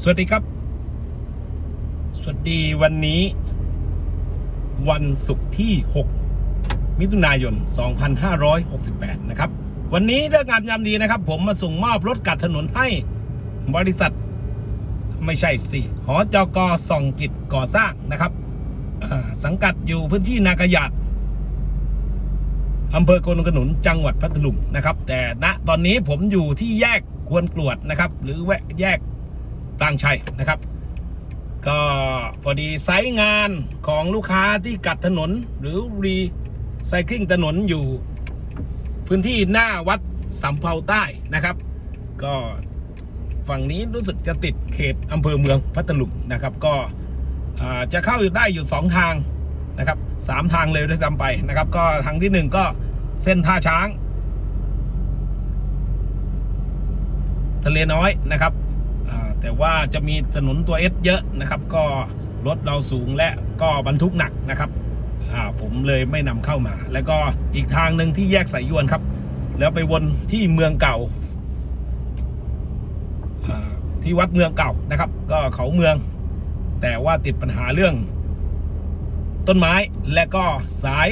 สวัสดีครับ สวัสดีวันนี้ วันศุกร์ที่ 6 มิถุนายน 2568 นะครับ วันนี้เรื่องงานยามดีนะครับ ผมมาส่งมอบรถกัดถนนให้บริษัทไม่ใช่สิหอจกส่องกิจก่อสร้างนะครับ สังกัดอยู่พื้นที่นากระยาดอำเภอโกนกระหนุนจังหวัดพัทลุงนะครับ แต่ณตอนนี้ผมอยู่ที่แยกควรกลวดนะครับ หรือแวะแยก ปรางชัยนะครับ ก็พอดีไซต์งานของลูกค้าที่กัดถนนหรือรีไซคลิงถนนอยู่ พื้นที่หน้าวัดสำเภาใต้นะครับ ก็ฝั่งนี้รู้สึกจะติดเขตอำเภอเมืองพัทลุงนะครับ ก็จะเข้าได้อยู่สองทางนะครับสามทางเลยด้วยซ้ำไปนะครับ ก็ทางที่หนึ่งก็เส้นท่าช้าง ทะเลน้อยนะครับ แต่ว่าจะมีถนนตัวเอสเยอะนะครับ ก็รถเราสูงและก็บรรทุกหนักนะครับผมเลยไม่นำเข้ามา แล้วก็อีกทางหนึ่งที่แยกสายยวนครับ แล้วไปวนที่เมืองเก่าอ่าที่วัดเมืองเก่านะครับ ก็เขาเมือง แต่ว่าติดปัญหาเรื่อง ต้นไม้และก็สาย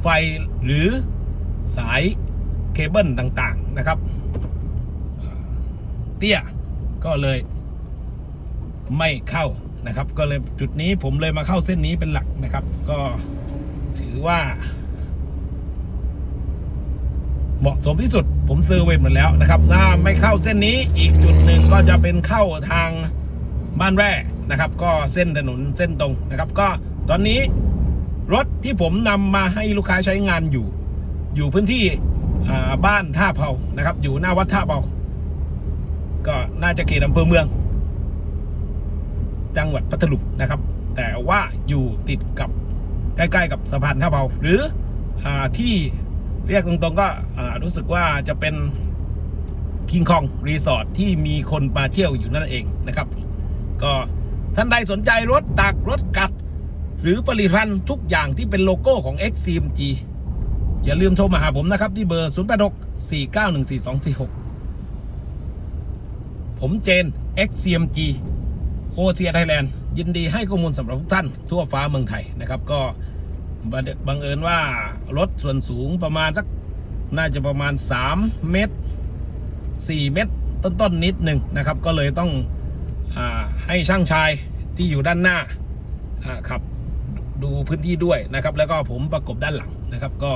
ไฟหรือสายเคเบิลต่างๆนะครับ เตี้ย ก็เลยไม่เข้านะครับ ก็เลยจุดนี้ผมเลยมาเข้าเส้นนี้เป็นหลักนะครับ ก็ถือว่า เหมาะสมที่สุด ผมซื้อไว้หมดแล้วนะครับถ้าไม่เข้าเส้นนี้อีกจุดหนึ่งก็จะเป็นเข้าทางบ้านแร่นะครับ ก็เส้นถนนเส้นตรงนะครับ ก็ตอนนี้รถที่ผมนำมาให้ลูกค้าใช้งานอยู่ อยู่พื้นที่บ้านท่าเผานะครับ อยู่หน้าวัดท่าเผา ก็น่าจะเขตอำเภอเมือง จังหวัดพัทลุงนะครับ แต่ว่าอยู่ติดกับใกล้ๆกับสะพานท่าเบาหรืออที่เรียกตรงๆก็รู้สึกว่าจะเป็นคิงคองรีสอร์ทที่มีคนมาเที่ยวอยู่นั่นเองนะครับ ก็ท่านใดสนใจรถตักรถกัด หรือผลิตภัณฑ์ทุกอย่างที่เป็นโลโก้ของ XCMG อย่าลืมโทรมาหาผมนะครับ ที่เบอร์ 086 491 4246 ผมเจน XCMG โอเซียไทยแลนด์ยินดีให้ข้อมูลสำหรับทุกท่าน ทั่วฟ้าเมืองไทยนะครับก็บังบังเอิญว่ารถส่วนสูงประมาณสักน่าจะประมาณ 3 เมตร 4 เมตร ต้นๆนนิดหนึ่งนะครับ ก็เลยต้องอให้ช่างชายที่อยู่ด้านหน้าอ่าขับดูพื้นที่ด้วยนะครับ แล้วก็ผมประกบด้านหลังนะครับก็